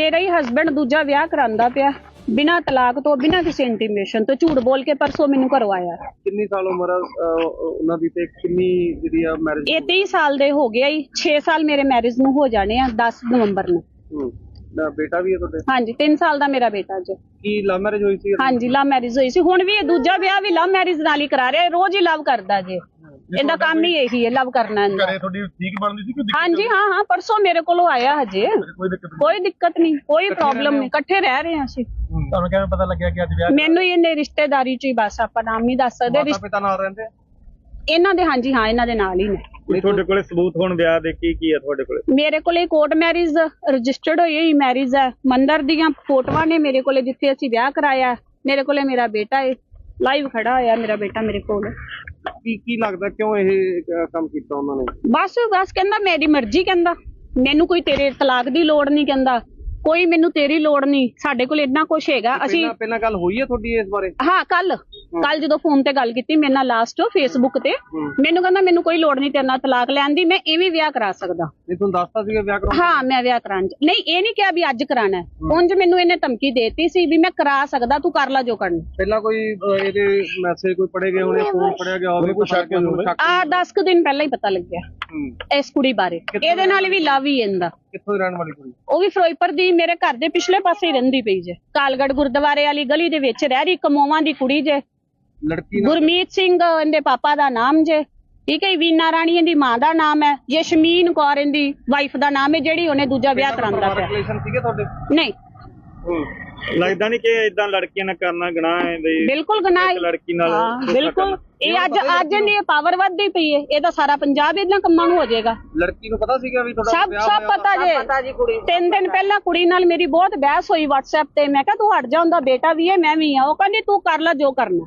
ਮੇਰਾ ਹੀ ਹਸਬੰਡ ਦੂਜਾ ਵਿਆਹ ਕਰਾਂਦਾ ਪਿਆ। ਬਿਨਾਂ ਤਲਾਕ ਤੋਂ ਬਿਨਾਂ ਕਿਸੇ ਇੰਟੀਮੇਸ਼ਨ ਤੋਂ ਝੂਠ ਬੋਲ ਕੇ ਪਰਸੋਂ ਮੈਨੂੰ ਕਰਵਾਇਆ ਕਿੰਨੀ ਸਾਲ ਉਮਰ ਆ ਅਹ, ਉਹਨਾਂ ਦੀ ਤੇ ਕਿੰਨੀ ਜਿਹੜੀ ਆ ਮੈਰਿਜ ਇਹ 23 ਸਾਲ ਦੇ ਹੋ ਗਿਆ ਹੀ 6 ਸਾਲ ਮੇਰੇ ਮੈਰਿਜ ਨੂੰ ਹੋ ਜਾਣੇ ਆ 10 ਨਵੰਬਰ ਨੂੰ। ਬੇਟਾ ਵੀ ਹੈ ਤੁਹਾਡੇ? ਹਾਂਜੀ 3 ਸਾਲ ਦਾ ਮੇਰਾ ਬੇਟਾ ਜੀ। ਕੀ ਲਵ ਮੈਰਿਜ ਹੋਈ ਸੀ? ਹਾਂਜੀ ਲਵ ਮੈਰਿਜ ਹੋਈ ਸੀ। ਹੁਣ ਵੀ ਇਹ ਦੂਜਾ ਵਿਆਹ ਵੀ ਲਵ ਮੈਰਿਜ ਨਾਲ ਹੀ ਕਰਾ ਰਿਹਾ ਇਹ ਰੋਜ਼ ਹੀ ਲਵ ਕਰਦਾ ਜੇ। ਇਹਦਾ ਕੰਮ ਹੀ ਇਹੀ ਹੈ ਲਵ ਕਰਨਾ ਇਹਦਾ। ਘਰੇ ਤੁਹਾਡੀ ਠੀਕ ਬਣਦੀ ਸੀ ਕਿ ਦਿੱਕਤ ਹਾਂਜੀ ਹਾਂ ਹਾਂ ਪਰਸੋਂ ਮੇਰੇ ਕੋਲੋਂ ਆਇਆ ਹਜੇ। ਕੋਈ ਦਿੱਕਤ ਕੋਈ ਦਿੱਕਤ ਨਹੀਂ ਕੋਈ ਪ੍ਰੋਬਲਮ ਨਹੀਂ ਇਕੱਠੇ ਰਹਿ ਰਹੇ ਹਾਂ ਅਸੀਂ। ਤੁਹਾਨੂੰ ਕਿਵੇਂ ਪਤਾ ਲੱਗਿਆ ਕਿ ਅੱਜ ਵਿਆਹ ਮੈਨੂੰ ਹੀ ਇਹਨੇ ਰਿਸ਼ਤੇਦਾਰੀ ਚ ਹੀ ਬਸ ਆਪਾਂ ਨਾਮ ਨਹੀਂ ਦੱਸ ਸਕਦੇ ਮਾਤਾ ਪਿਤਾ ਨਾਲ ਰਹਿੰਦੇ? ਇਹਨਾਂ ਦੇ ਹਾਂਜੀ ਹਾਂ ਇਹਨਾਂ ਦੇ ਨਾਲ ਹੀ ਨੇ। ਨਹੀਂ ਤੁਹਾਡੇ ਕੋਲੇ ਸਬੂਤ ਹੁਣ ਵਿਆਹ ਦੇ ਕੀ ਕੀ ਹੈ ਤੁਹਾਡੇ ਕੋਲੇ? ਮੇਰੇ ਕੋਲੇ ਕੋਰਟ ਮੈਰਿਜ ਰਜਿਸਟਰਡ ਹੋਈ ਹੋਈ ਮੈਰਿਜ ਹੈ। ਮੰਦਰ ਦੀਆਂ ਫੋਟੋਆਂ ਨੇ ਮੇਰੇ ਕੋਲੇ ਜਿੱਥੇ ਅਸੀਂ ਵਿਆਹ ਕਰਾਇਆ। ਮੇਰੇ ਕੋਲੇ ਮੇਰਾ ਬੇਟਾ ਹੈ ਲਾਈਵ ਖੜਾ ਹੋਇਆ ਮੇਰਾ ਬੇਟਾ ਮੇਰੇ ਕੋਲ। ਕੀ ਕੀ ਲੱਗਦਾ ਕਿਉਂ ਇਹ ਅਹ, ਕੰਮ ਕੀਤਾ ਉਹਨਾਂ ਨੇ? ਬਸ ਬਸ ਕਹਿੰਦਾ ਮੇਰੀ ਮਰਜ਼ੀ ਕਹਿੰਦਾ। ਮੈਨੂੰ ਕੋਈ ਤੇਰੇ ਤਲਾਕ ਦੀ ਲੋੜ ਨਹੀਂ ਕਹਿੰਦਾ। ਕੋਈ ਮੈਨੂੰ ਤੇਰੀ ਲੋੜ ਨਹੀਂ। ਸਾਡੇ ਕੋਲ ਇੰਨਾ ਕੁਝ ਹੈਗਾ। ਅਸੀਂ ਪਹਿਲਾਂ ਪਹਿਲਾਂ ਗੱਲ ਹੋਈ ਹੈ ਤੁਹਾਡੀ ਇਸ ਬਾਰੇ? ਹਾਂ ਕੱਲ ਕੱਲ ਜਦੋਂ ਫੋਨ ਤੇ ਗੱਲ ਕੀਤੀ ਮੇਰੇ ਨਾਲ ਲਾਸਟ ਫੇਸਬੁੱਕ ਤੇ ਮੈਨੂੰ ਕਹਿੰਦਾ ਮੈਨੂੰ ਕੋਈ ਲੋੜ ਨਹੀਂ ਤੇਰੇ ਨਾਲ ਤਲਾਕ ਲੈਣ ਦੀ ਮੈਂ ਇਵੇਂ ਵਿਆਹ ਕਰਾ ਸਕਦਾ। ਨਹੀਂ ਤੁਹਾਨੂੰ ਦੱਸਤਾ ਸੀਗਾ ਵਿਆਹ ਕਰਾਉਣ ਹਾਂ ਮੈਂ ਵਿਆਹ ਕਰਾਉਣ ਨਹੀਂ ਇਹ ਨਹੀਂ ਕਿਹਾ ਵੀ ਅੱਜ ਕਰਾਣਾ ਉਂਝ ਮੈਨੂੰ ਇਹਨੇ ਧਮਕੀ ਦੇਤੀ ਸੀ ਵੀ ਮੈਂ ਕਰਾ ਸਕਦਾ ਤੂੰ ਕਰ ਲੈ ਜੋ ਕਰਨਾ। ਪਹਿਲਾਂ ਕੋਈ ਇਹਦੇ ਮੈਸੇਜ ਕੋਈ ਪੜੇ ਗਏ ਹੋਣੇ ਫੋਨ ਪੜਿਆ ਗਿਆ ਹੋਵੇ ਕੋਈ ਸ਼ੱਕ ਹੋਵੇ ਆ 10 ਕੁ ਦਿਨ ਪਹਿਲਾਂ ਹੀ ਪਤਾ ਲੱਗਿਆ ਇਸ ਕੁੜੀ ਬਾਰੇ। ਇਹਦੇ ਨਾਲ ਵੀ ਲਵ ਹੀ ਇਹਦਾ। ਕਿੱਥੋਂ ਰਹਿਣ ਵਾਲੀ ਕੁੜੀ? ਉਹ ਵੀ ਫਿਰੋਜ਼ਪੁਰ ਦੀ ਮੇਰੇ ਘਰ ਦੇ ਪਿਛਲੇ ਪਾਸੇ ਹੀ ਰਹਿੰਦੀ ਪਈ ਜੇ। ਕਾਲਗੜ ਗੁਰਦੁਆਰੇ ਵਾਲੀ ਗਲੀ ਦੇ ਵਿੱਚ ਰਹਿ ਰਹੀ ਕਮੋਵਾਂ ਦੀ ਕੁੜੀ ਜੇ। ਲੜਕੀ ਨਾਲ? ਗੁਰਮੀਤ ਸਿੰਘ ਇਹਦੇ ਪਾਪਾ ਦਾ ਨਾਮ ਜੇ। ਠੀਕ ਹੈ ਵੀਨਾ ਰਾਣੀ ਇਹਦੀ ਮਾਂ ਦਾ ਨਾਮ ਹੈ। ਯਸ਼ਮੀਨ ਕੌਰ ਇਹਦੀ ਵਾਈਫ ਦਾ ਨਾਮ ਹੈ ਜਿਹੜੀ ਉਹਨੇ ਦੂਜਾ ਵਿਆਹ ਕਰਾਂਦਾ ਪਿਆ। ਰਿਲੇਸ਼ਨ ਸੀਗੇ ਤੁਹਾਡੇ? ਨਹੀਂ। ਲੱਗਦਾ ਨਹੀਂ ਕਿ ਇਦਾਂ ਲੜਕੀਆਂ ਨਾਲ ਕਰਨਾ ਗੁਨਾਹ ਹੈ ਬਈ ਬਿਲਕੁਲ ਗਨਾਹ ਇੱਕ ਲੜਕੀ ਨਾਲ ਹਾਂ ਬਿਲਕੁਲ। ਇਹ ਅੱਜ ਅੱਜ ਇਹਦੀ ਪਾਵਰ ਵੱਧਦੀ ਪਈ ਹੈ। ਇਹਦਾ ਸਾਰਾ ਪੰਜਾਬ ਇਹਨਾਂ ਕੰਮਾਂ ਨੂੰ ਹੋ ਜਾਏਗਾ। ਲੜਕੀ ਨੂੰ ਪਤਾ ਸੀਗਾ ਵੀ ਤੁਹਾਡਾ ਸਭ ਸਭ ਹੋਇਆ ਪਤਾ ਜੇ। ਤਿੰਨ ਦਿਨ ਪਹਿਲਾਂ ਕੁੜੀ ਨਾਲ ਮੇਰੀ ਬਹੁਤ ਬਹਿਸ ਹੋਈ WhatsApp ਤੇ। ਮੈਂ ਕਿਹਾ ਤੂੰ ਹਟ ਜਾ ਉਹਦਾ ਬੇਟਾ ਵੀ ਹੈ ਮੈਂ ਵੀ ਆ ਉਹ ਕਹਿੰਦੀ ਤੂੰ ਕਰ ਲੈ ਜੋ ਕਰਨਾ।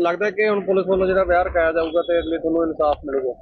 ਲੱਗਦਾ ਕਿ ਹੁਣ ਪੁਲਿਸ ਵੱਲੋਂ ਜਿਹੜਾ ਵਿਆਹ ਰਖਾਇਆ ਜਾਊਗਾ ਤੇ ਅਗਲੇ ਤੁਹਾਨੂੰ ਇਨਸਾਫ ਮਿਲੂਗਾ।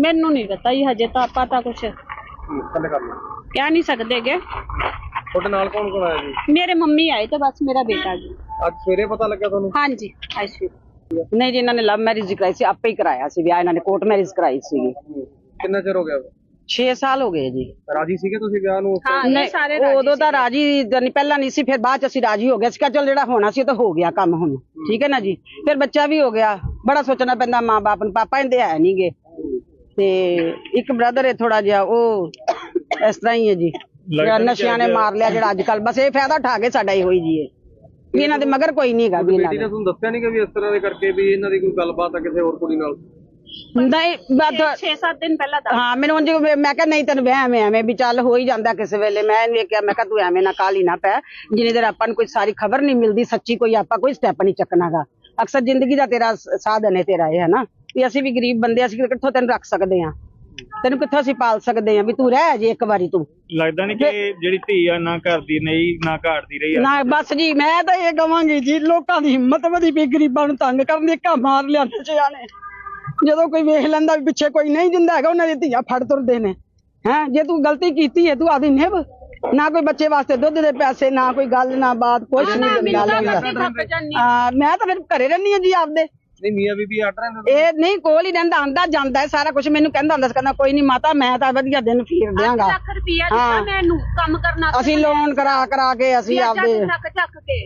ਮੈਨੂੰ ਨਹੀਂ ਪਤਾ ਜੀ ਹਜੇ ਤਾਂ ਆਪਾਂ ਤਾਂ ਕੁਝ ਥੱਲੇ ਕਰ ਲਓ। ਕਹਿ ਨਹੀਂ ਸਕਦੇਗੇ ਤੁਹਾਡੇ ਨਾਲ ਕੌਣ ਕੌਣ ਆਇਆ ਜੀ? ਮੇਰੇ ਮੰਮੀ ਆਏ ਤੇ ਬਸ ਮੇਰਾ ਬੇਟਾ ਜੀ। ਅੱਜ ਸਵੇਰੇ ਪਤਾ ਲੱਗਿਆ ਤੁਹਾਨੂੰ? ਹਾਂਜੀ ਆਸ਼ੀ ਨਹੀਂ ਜੀ ਇਹਨਾਂ ਨੇ ਲਵ ਮੈਰਿਜ ਕਰਾਈ ਸੀ ਆਪੇ ਹੀ ਕਰਾਇਆ ਸੀ ਵਿਆਹ ਇਹਨਾਂ ਨੇ ਕੋਰਟ ਮੈਰਿਜ ਕਰਾਈ ਸੀਗੀ। ਕਿੰਨਾ ਚਿਰ ਹੋ ਗਿਆ? 6 ਸਾਲ ਹੋ ਗਏ ਜੀ। ਰਾਜੀ ਸੀਗੇ ਤੁਸੀਂ ਵਿਆਹ ਨੂੰ ਹਾਂ ਇਹ ਸਾਰੇ ਉਹ ਉਦੋਂ ਤਾਂ ਰਾਜੀ ਜਾਨੀ ਪਹਿਲਾਂ ਨਹੀਂ ਸੀ ਫਿਰ ਬਾਅਦ ਚ ਅਸੀਂ ਰਾਜੀ ਹੋ ਗਏ। ਸੀ ਕਿਹਾ ਚਲ ਜਿਹੜਾ ਹੋਣਾ ਸੀ ਉਹ ਤਾਂ ਹੋ ਗਿਆ ਕੰਮ ਹੁਣ। ਠੀਕ ਹੈ ਨਾ ਜੀ? ਫਿਰ ਬੱਚਾ ਵੀ ਹੋ ਗਿਆ। ਬੜਾ ਸੋਚਣਾ ਪੈਂਦਾ ਮਾਂ-ਬਾਪ ਨੂੰ ਪਾਪਾ ਇਹਦੇ ਹੈ ਨਹੀਂਗੇ ਤੇ ਇੱਕ ਬ੍ਰਦਰ ਹੈ ਥੋੜਾ ਜਿਹਾ ਉਹ ਇਸ ਤਰ੍ਹਾਂ ਹੀ ਹੈ ਜੀ। ਜਿਹੜਾ ਨਸ਼ਿਆਂ ਨੇ ਮਾਰ ਲਿਆ ਜਿਹੜਾ ਅੱਜ ਕੱਲ ਬਸ ਇਹ ਫਾਇਦਾ ਉਠਾ ਕੇ ਸਾਡਾ ਹੀ ਹੋਈ ਜੀ ਇਹ ਵੀ ਇਹਨਾਂ ਦੇ ਮਗਰ ਕੋਈ ਨਹੀਂ ਹੈਗਾ ਵੀ ਇਹਨਾਂ ਬੇਟੀ ਨੇ ਦੇ। ਤੁਹਾਨੂੰ ਦੱਸਿਆ ਨਹੀਂ ਕਿ ਵੀ ਇਸ ਤਰ੍ਹਾਂ ਦੇ ਕਰਕੇ ਵੀ ਇਹਨਾਂ ਦੀ ਕੋਈ ਗੱਲਬਾਤ ਆ ਕਿਸੇ ਹੋਰ ਕੁੜੀ ਨਾਲ? ਨਹੀਂ ਬਸ 6-7 ਦਿਨ ਪਹਿਲਾਂ ਦਾ ਹਾਂ ਮੈਨੂੰ ਉਂਝ ਵੀ- ਮੈਂ ਕਿਹਾ ਨਹੀਂ ਤੈਨੂੰ ਵਹਿਮ ਹੈ ਐਵੇਂ ਵੀ ਚੱਲ ਹੋ ਹੀ ਜਾਂਦਾ ਕਿਸੇ ਵੇਲੇ। ਮੈਂ ਇਹਨੂੰ ਇਹ ਕਿਹਾ ਮੈਂ ਕਿਹਾ ਤੂੰ ਐਵੇਂ ਨਾ ਕਾਲੀ ਨਾ ਪੈ। ਜਿੰਨੀ ਦੇਰ ਆਪਾਂ ਨੂੰ ਕੋਈ ਸਾਰੀ ਖਬਰ ਨਹੀਂ ਮਿਲਦੀ ਸੱਚੀ ਕੋਈ ਆਪਾਂ ਕੋਈ ਸਟੈਪ ਨਹੀਂ ਚੱਕਣਾਗਾ। ਅਕਸਰ ਜ਼ਿੰਦਗੀ ਦਾ ਤੇਰਾ ਸਾਧਨ ਹੈ ਤੇਰਾ ਇਹ ਹੈ ਨਾ ਵੀ ਅਸੀਂ ਵੀ ਗਰੀਬ ਬੰਦੇ ਅਸੀਂ ਕਿੱਥੋਂ ਤੈਨੂੰ ਰੱਖ ਸਕਦੇ ਆ ਤੈਨੂੰ ਕਿੱਥੋਂ ਅਸੀਂ ਪਾਲ ਸਕਦੇ ਆ ਵੀ ਤੂੰ ਰਹਿ ਜੇ ਇੱਕ ਵਾਰੀ ਤੂੰ। ਲੱਗਦਾ ਨਹੀਂ ਕਿ ਜਿਹੜੀ ਧੀ ਆ ਨਾ ਘਰ ਦੀ ਨਹੀਂ ਨਾ ਘਾਟ ਦੀ ਰਹੀ ਆ। ਨਾ ਬਸ ਜੀ ਮੈਂ ਤਾਂ ਇਹ ਕਵਾਂਗੀ ਜੀ ਲੋਕਾਂ ਦੀ ਹਿੰਮਤ ਵਧੀ ਪਈ ਗਰੀਬਾਂ ਨੂੰ ਤੰਗ ਕਰਨ ਦੀ ਘਾ ਮਾਰ ਲਿਆ ਨਸ਼ਿਆਂ ਨੇ ਜਦੋਂ ਕੋਈ ਵੇਖ ਲੈਂਦਾ ਵੀ ਪਿੱਛੇ ਕੋਈ ਨਹੀਂ ਦਿੰਦਾ ਹੈਗਾ ਉਹਨਾਂ ਦੀ ਧੀਆਂ ਫੜ ਤੁਰਦੇ ਨੇ। ਹੈ ਜੇ ਤੂੰ ਗਲਤੀ ਕੀਤੀ ਹੈ ਤੂੰ ਆਦੀ ਨਿਭ। ਨਾ ਕੋਈ ਬੱਚੇ ਵਾਸਤੇ ਦੁੱਧ ਦੇ ਪੈਸੇ ਨਾ ਕੋਈ ਗੱਲ ਨਾ ਬਾਤ ਕੁਛ ਨਹੀਂ ਆ, ਮੈਂ ਤਾਂ ਫਿਰ ਘਰੇ ਰਹਿੰਦੀ ਹਾਂ ਜੀ ਆਪਦੇ। ਨਹੀਂ ਮੀਆਂ ਬੀਬੀ ਅੱਡ ਰਹੇ ਨੇ। ਇਹ ਨਹੀਂ ਕੋਲ ਹੀ ਰਹਿੰਦਾ ਆਂਦਾ ਜਾਂਦਾ ਹੈ ਸਾਰਾ ਕੁਝ ਮੈਨੂੰ ਕਹਿੰਦਾ ਹੁੰਦਾ ਸੀ ਕਹਿੰਦਾ ਕੋਈ ਨਹੀਂ ਮਾਤਾ ਮੈਂ ਤਾਂ ਵਧੀਆ ਦਿਨ ਫੇਰ ਦਿਆਂਗਾ। ਲੱਖ ਰੁਪਿਆ ਦਿੱਤਾ ਮੈਨੂੰ ਕੰਮ ਕਰਨਾ ਅਸੀਂ ਲੋਨ ਕਰਾ ਕਰਾ ਕੇ ਅਸੀਂ ਆਪਦੇ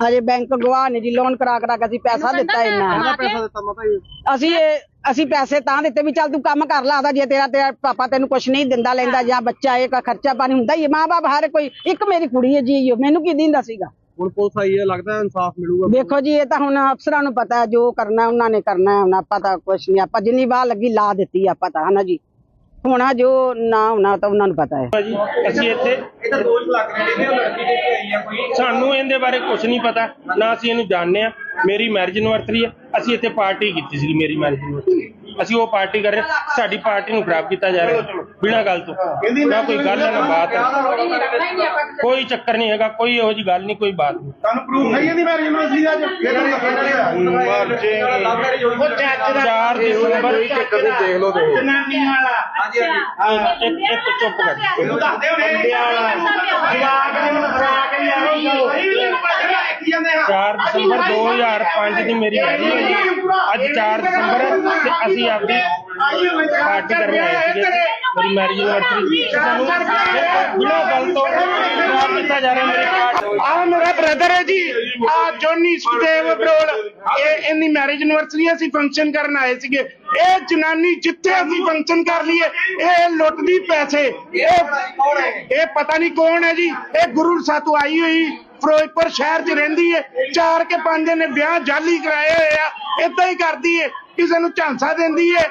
ਹਜੇ ਬੈਂਕ ਗਵਾਹ ਨੇ ਜੀ ਲੋਨ ਕਰਾ ਕਰਾ ਕੇ ਅਸੀਂ ਪੈਸਾ ਦਿੱਤਾ ਪੈਸਾ ਦਿੱਤਾ ਮਾਤਾ ਜੀ। ਅਸੀਂ ਇਹ ਅਸੀਂ ਪੈਸੇ ਤਾਂ ਦਿੱਤੇ ਵੀ ਚੱਲ ਤੂੰ ਕੰਮ ਕਰ ਲਾ ਆਦਾ ਜੇ ਤੇਰਾ ਤੇਰਾ ਪਾਪਾ ਤੈਨੂੰ ਕੁਛ ਨਹੀਂ ਦਿੰਦਾ ਲੈਂਦਾ ਜਾਂ ਬੱਚਾ ਇਹ ਕਾ ਖਰਚਾ ਪਾਣੀ ਹੁੰਦਾ ਹੀ ਹੈ ਮਾਂ-ਬਾਪ ਹਰ ਕੋਈ ਇੱਕ ਮੇਰੀ ਕੁੜੀ ਹੈ ਜੀ ਮੈਨੂੰ ਕੀ ਦਿੰਦਾ ਸੀਗਾ? ਹੁਣ ਪੁਲਿਸ ਆਈ ਹੈ ਲੱਗਦਾ ਇਨਸਾਫ ਮਿਲੂਗਾ। ਦੇਖੋ ਜੀ ਇਹ ਤਾਂ ਹੁਣ ਅਫਸਰਾਂ ਨੂੰ ਪਤਾ ਹੈ ਜੋ ਕਰਨਾ ਉਹਨਾਂ ਨੇ ਕਰਨਾ ਹੈ ਹੁਣ ਆਪਾਂ ਤਾਂ ਕੁਛ ਨਹੀਂ ਆਪਾਂ ਜਿੰਨੀ ਵਾਹ ਲੱਗੀ ਲਾ ਦਿੱਤੀ ਆਪਾਂ ਤਾਂ ਹਨਾ ਜੀ? ਹੋਣਾ ਜੋ ਨਾ ਹੋਣਾ ਤਾਂ ਉਹਨਾਂ ਨੂੰ ਪਤਾ ਹੈ। ਅਸੀਂ ਇੱਥੇ ਇਹਦਾ ਦੋਸ਼ ਲੱਗ ਰਿਹਾ ਨੇ ਲੜਕੀ ਦੇ ਕੋਈ। ਸਾਨੂੰ ਇਹਦੇ ਬਾਰੇ ਕੁਝ ਨਹੀਂ ਪਤਾ ਨਾ ਅਸੀਂ ਇਹਨੂੰ ਜਾਣਦੇ ਆ ਮੇਰੀ ਮੈਰਿਜ ਐਨਵਰਸਰੀ ਹੈ। ਅਸੀਂ ਇੱਥੇ ਪਾਰਟੀ ਕੀਤੀ ਸੀ ਮੇਰੀ ਮੈਰਿਜ ਐਨਵਰਸਰੀ ਅਸੀਂ ਉਹ ਪਾਰਟੀ ਕਰ ਰਹੇ। ਸਾਡੀ ਪਾਰਟੀ ਨੂੰ ਖਰਾਬ ਕੀਤਾ ਜਾ ਰਿਹਾ। ਬਿਨਾਂ ਗੱਲ ਤੋਂ। ਨਾ ਕੋਈ ਗੱਲ ਨਾ ਬਾਤ। ਹੈ ਕੋਈ ਚੱਕਰ ਨਹੀਂ ਹੈਗਾ ਕੋਈ ਇਹੋ ਜੀ ਗੱਲ ਨਹੀਂ ਕੋਈ ਬਾਤ ਨਹੀਂ। ਤੁਹਾਨੂੰ ਪ੍ਰੂਫ ਹੈ ਇਹਦੀ ਮੈਰਿਜ। ਯੂਨੀਵਰਸਿਟੀ ਦਾ ਚਾਰ ਦਸੰਬਰ ਦੇਖ ਲਓ ਤੇ ਇੱਕ ਇੱਕ ਚੁੱਪ ਕਰ। ਚਾਰ ਦਸੰਬਰ 2005 ਦੀ ਮੇਰੀ ਮੈਰਿਜ ਹੋਈ। ਹੈ। ਅੱਜ 4 ਦਸੰਬਰ ਤੇ ਅਸੀਂ ਆਪਦੀ ਪਾਰਟੀ ਕਰਨ ਆਏ ਸੀਗੇ। ਮੇਰੀ ਮੈਰਿਜ ਯੂਨੀਵਰਸਿਟੀ ਸਾਨੂੰ ਬਿਨਾਂ ਗੱਲ ਤੋਂ ਖਰਾਬ ਕੀਤਾ ਜਾ ਰਿਹਾ ਮੇਰੀ ਪਾਰਟੀ ਆ ਮੇਰਾ ਬ੍ਰਦਰ ਹੈ ਜੀ। ਆ ਜੋਨੀ ਸੁਦੇਵ ਬਰੋਲ ਇਹ ਇੰਨੀ ਮੈਰਿਜ ਐਨਵਰਸਰੀ ਅਸੀਂ ਫੰਕਸ਼ਨ ਕਰਨ ਆਏ ਸੀਗੇ। ਇਹ ਜਨਾਨੀ ਜਿੱਥੇ ਅਸੀਂ ਫੰਕਸ਼ਨ ਕਰ ਲਈਏ ਇਹ ਲੁੱਟਦੀ ਪੈਸੇ। ਇਹ ਇਹ ਪਤਾ ਨਹੀਂ ਕੌਣ ਹੈ ਜੀ। ਇਹ ਗੁਰੂ ਸਾਤੂ ਆਈ ਹੋਈ। ਫਿਰੋਜ਼ਪੁਰ ਸ਼ਹਿਰ 'ਚ ਰਹਿੰਦੀ ਹੈ ਚਾਰ ਕੇ ਪੰਜ ਨੇ ਵਿਆਹ ਜਾਲੀ ਕਰਾਏ ਹੋਏ ਆ ਇਦਾਂ ਹੀ ਕਰਦੀ ਹੈ ਕਿਸੇ ਨੂੰ ਝਾਂਸਾ ਦਿੰਦੀ ਹੈ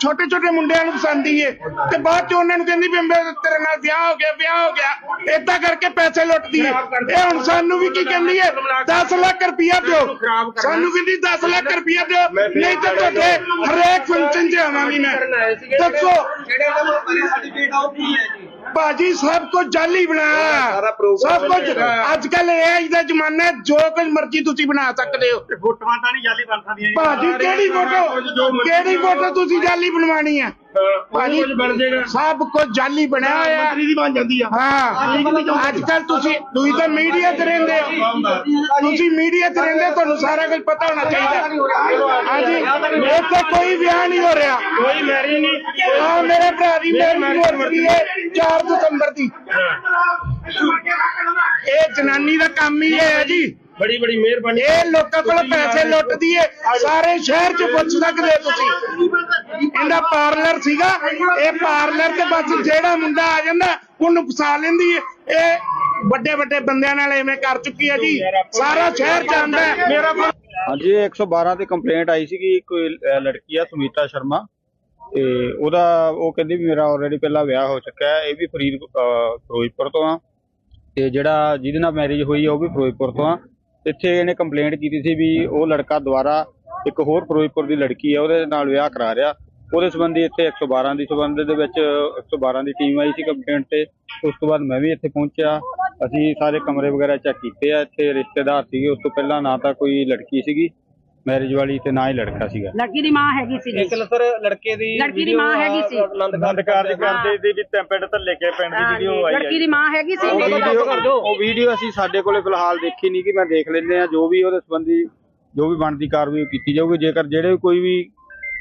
ਛੋਟੇ ਛੋਟੇ ਮੁੰਡਿਆਂ ਨੂੰ ਪਸੰਦੀ ਹੈ ਤੇ ਬਾਅਦ ਚ ਉਹਨਾਂ ਨੂੰ ਕਹਿੰਦੀ ਵੀ ਮੇਰੇ ਤੇਰੇ ਨਾਲ ਵਿਆਹ ਹੋ ਗਿਆ ਵਿਆਹ ਹੋ ਗਿਆ ਏਦਾਂ ਕਰਕੇ ਪੈਸੇ ਲੁੱਟਦੀ ਹੈ ਇਹ ਹੁਣ ਸਾਨੂੰ ਵੀ ਕੀ ਕਹਿੰਦੀ ਹੈ 10 ਲੱਖ ਰੁਪਇਆ ਦਿਓ ਸਾਨੂੰ ਕਹਿੰਦੀ 10 ਲੱਖ ਰੁਪਇਆ ਦਿਓ ਨਹੀਂ ਤਾਂ ਤੁਹਾਡੇ ਹਰੇਕ ਫੰਕਸ਼ਨ 'ਚ ਆਵਾਂਗੀ ਮੈਂ। ਦੱਸੋ। ਬਾਜੀ ਸਭ ਕੁਝ ਜਾਲੀ ਬਣਾਇਆ ਸਭ ਕੁਝ। ਅੱਜ ਕੱਲ ਇਹ ਦਾ ਜ਼ਮਾਨਾ ਹੈ, ਜੋ ਕੁਝ ਮਰਜ਼ੀ ਤੁਸੀਂ ਬਣਾ ਸਕਦੇ ਹੋ। ਫੋਟੋਆਂ ਤਾਂ ਨਹੀਂ ਜਾਲੀ ਬਣ ਸਕਦੀਆਂ ਜੀ। ਭਾਜੀ ਕਿਹੜੀ ਫੋਟੋ ਕਿਹੜੀ ਫੋਟੋ ਤੁਸੀਂ ਜਾਲੀ ਬਣਵਾਣੀ ਹੈ ਭਾਜੀ ਸਭ ਕੁਝ ਜਾਲੀ ਬਣਿਆ ਹੋਇਆ। ਹੈ। ਦੀ ਬਣ ਜਾਂਦੀ ਆ। ਹਾਂ। ਅੱਜ ਕੱਲ ਤੁਸੀਂ ਤੁਸੀਂ ਤਾਂ ਮੀਡੀਆ 'ਚ ਰਹਿੰਦੇ ਹੋ। ਤੁਸੀਂ ਮੀਡੀਆ 'ਚ ਰਹਿੰਦੇ ਹੋ, ਤੁਹਾਨੂੰ ਸਾਰਾ ਕੁਝ ਪਤਾ ਹੋਣਾ ਚਾਹੀਦਾ। ਹਾਂਜੀ। ਇੱਥੇ ਕੋਈ ਵਿਆਹ ਨਹੀਂ ਹੋ ਰਿਹਾ। ਕੋਈ ਮੈਰਿਜ ਨਹੀਂ। ਹਾਂ ਮੇਰੇ ਭਰਾ ਦੀ ਮੇਰੀ ਹੋਈ ਹੈ 4 ਦਸੰਬਰ ਦੀ। ਇਹ ਜਨਾਨੀ ਦਾ ਕੰਮ ਹੀ ਇਹ ਹੈ ਜੀ। ਬੜੀ ਬੜੀ ਮਿਹਰਬਾਨੀ। ਇਹ ਲੋਕਾਂ ਕੋਲ ਪੈਸੇ ਲੁੱਟਦੀ ਏ ਸਾਰੇ ਸ਼ਹਿਰ 'ਚ ਪੁੱਛ ਸਕਦੇ ਤੁਸੀਂ। ਇਹਦਾ ਪਾਰਲਰ ਸੀਗਾ ਇਹ ਪਾਰਲਰ ਤੇ ਬਸ ਜਿਹੜਾ ਮੁੰਡਾ ਆ ਜਾਂਦਾ ਉਹਨੂੰ ਫਸਾ ਲੈਂਦੀ ਏ। ਇਹ ਵੱਡੇ ਵੱਡੇ ਬੰਦਿਆਂ ਨਾਲ ਐਵੇਂ ਕਰ ਚੁੱਕੀ ਹੈ ਜੀ। ਸਾਰਾ ਸ਼ਹਿਰ ਜਾਣਦਾ ਹੈ। ਮੇਰਾ ਕੋਲ ਹਾਂਜੀ ਇਹ 112 ਤੇ ਕੰਪਲੇਂਟ ਆਈ ਸੀਗੀ ਕੋਈ ਲੜਕੀ ਆ ਸੁਮੀਤਾ ਸ਼ਰਮਾ। ਤੇ ਉਹਦਾ ਉਹ ਕਹਿੰਦੀ ਵੀ ਮੇਰਾ ਆਲਰੇਡੀ ਪਹਿਲਾਂ ਵਿਆਹ ਹੋ ਚੁੱਕਾ ਹੈ ਇਹ ਵੀ ਫਰੀਦ ਫਿਰੋਜ਼ਪੁਰ ਤੋਂ ਆ। ਤੇ ਜਿਹੜਾ ਜਿਹਦੇ ਨਾਲ ਮੈਰਿਜ ਹੋਈ ਆ ਉਹ ਵੀ ਫਿਰੋਜ਼ਪੁਰ ਤੋਂ ਆ। ਇੱਥੇ ਇਹਨੇ ਕੰਪਲੇਂਟ ਕੀਤੀ ਸੀ ਵੀ ਉਹ ਲੜਕਾ ਦੁਬਾਰਾ ਇੱਕ ਹੋਰ ਫਿਰੋਜ਼ਪੁਰ ਦੀ ਲੜਕੀ ਆ ਉਹਦੇ ਨਾਲ ਵਿਆਹ ਕਰਾ ਰਿਹਾ। ਉਹਦੇ ਸੰਬੰਧੀ ਇੱਥੇ 112 ਦੀ ਸੰਬੰਧ ਦੇ ਵਿੱਚ 112 ਦੀ ਟੀਮ ਆਈ ਸੀ ਕੰਪਲੇਂਟ ਤੇ। ਉਸ ਤੋਂ ਬਾਅਦ ਮੈਂ ਵੀ ਇੱਥੇ ਪਹੁੰਚਿਆ। ਅਸੀਂ ਸਾਰੇ ਕਮਰੇ ਵਗੈਰਾ ਚੈੱਕ ਕੀਤੇ ਆ। ਇੱਥੇ ਰਿਸ਼ਤੇਦਾਰ ਸੀਗੇ। ਉਸ ਤੋਂ ਪਹਿਲਾਂ ਨਾ ਤਾਂ ਕੋਈ ਲੜਕੀ ਸੀਗੀ। ਮੈਰਿਜ ਵਾਲੀ ਤੇ ਨਾ ਹੀ ਲੜਕਾ ਸੀਗਾ। ਲੜਕੀ ਦੀ ਮਾਂ ਹੈਗੀ ਸੀ ਇੱਕ ਸਰ ਲੜਕੇ ਦੀ ਲੜਕੀ ਦੀ ਮਾਂ ਹੈਗੀ ਸੀ। ਆਨੰਦ ਕਾਰਜ ਕਰਦੇ ਦੀ ਵੀ ਟੈਂਪਲੇਟ ਥੱਲੇ ਕੇ ਪਿੰਡ ਦੀ ਵੀਡੀਓ ਆਈ ਹੈ ਲੜਕੀ ਦੀ ਮਾਂ ਹੈਗੀ ਸੀ। ਉਹ ਵੀਡੀਓ ਉਹ ਵੀਡੀਓ ਅਸੀਂ ਸਾਡੇ ਕੋਲੇ ਫਿਲਹਾਲ ਦੇਖੀ ਨਹੀਂ ਕਿ ਮੈਂ ਦੇਖ ਲੈਂਦੇ ਆ ਜੋ ਵੀ ਉਹਦੇ ਸੰਬੰਧੀ ਜੋ ਵੀ ਬਣਦੀ ਕਾਰਵਾਈ ਕੀਤੀ ਜਾਊਗੀ। ਜੇਕਰ ਜਿਹੜੇ ਕੋਈ ਵੀ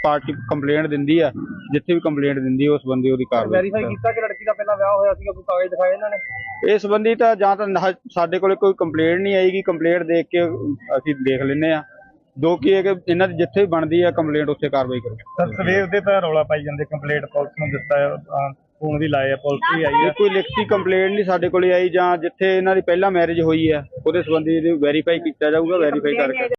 ਪਾਰਟੀ ਕੰਪਲੇਂਟ ਦਿੰਦੀ ਆ ਜਿੱਥੇ ਵੀ ਕੰਪਲੇਂਟ ਦਿੰਦੀ ਆ ਉਸ ਬੰਦੇ ਉਹਦੀ ਕਾਰਵਾਈ ਵੈਰੀਫਾਈ ਕੀਤਾ ਕਿ ਲੜਕੀ ਦਾ ਪਹਿਲਾਂ ਵਿਆਹ ਹੋਇਆ ਸੀਗਾ ਕੋਈ ਕਾਗਜ਼ ਦਿਖਾਏ ਇਹਨਾਂ ਨੇ? ਇਸ ਸੰਬੰਧੀ ਤਾਂ ਜਾਂ ਤਾਂ ਸਾਡੇ ਕੋਲੇ ਕੋਈ ਕੰਪਲੇਂਟ ਨਹੀਂ ਆਏਗੀ ਕੰਪਲੇਂਟ ਦੇਖ ਕੇ ਅਸੀਂ ਦੇਖ ਲੈਂਦੇ ਆ ਜੋ ਕਿ ਇਹ ਕਿ ਇਹਨਾਂ ਦੀ ਜਿੱਥੇ ਵੀ ਬਣਦੀ ਆ ਕੰਪਲੇਂਟ ਉੱਥੇ ਕਾਰਵਾਈ ਕਰੋ। ਸਰ ਸਵੇਰ ਦੇ ਤਾਂ ਰੌਲਾ ਪਾਈ ਜਾਂਦੇ ਕੰਪਲੀਟ ਪੁਲਿਸ ਨੂੰ ਦਿੱਤਾ ਹੈ ਫੋਨ ਵੀ ਲਾਏ ਆ ਪੁਲਿਸ ਵੀ ਆਈ ਇਹ ਹੈ ਕੋਈ ਲਿਖਤੀ ਕੰਪਲੇਂਟ ਨਹੀਂ ਸਾਡੇ ਕੋਲੇ ਆਈ ਜਾਂ ਜਿੱਥੇ ਇਹਨਾਂ ਦੀ ਪਹਿਲਾਂ ਮੈਰਿਜ ਹੋਈ ਆ ਉਹਦੇ ਸੰਬੰਧੀ ਵੈਰੀਫਾਈ ਕੀਤਾ ਜਾਊਗਾ ਵੈਰੀਫਾਈ ਕਰਕੇ।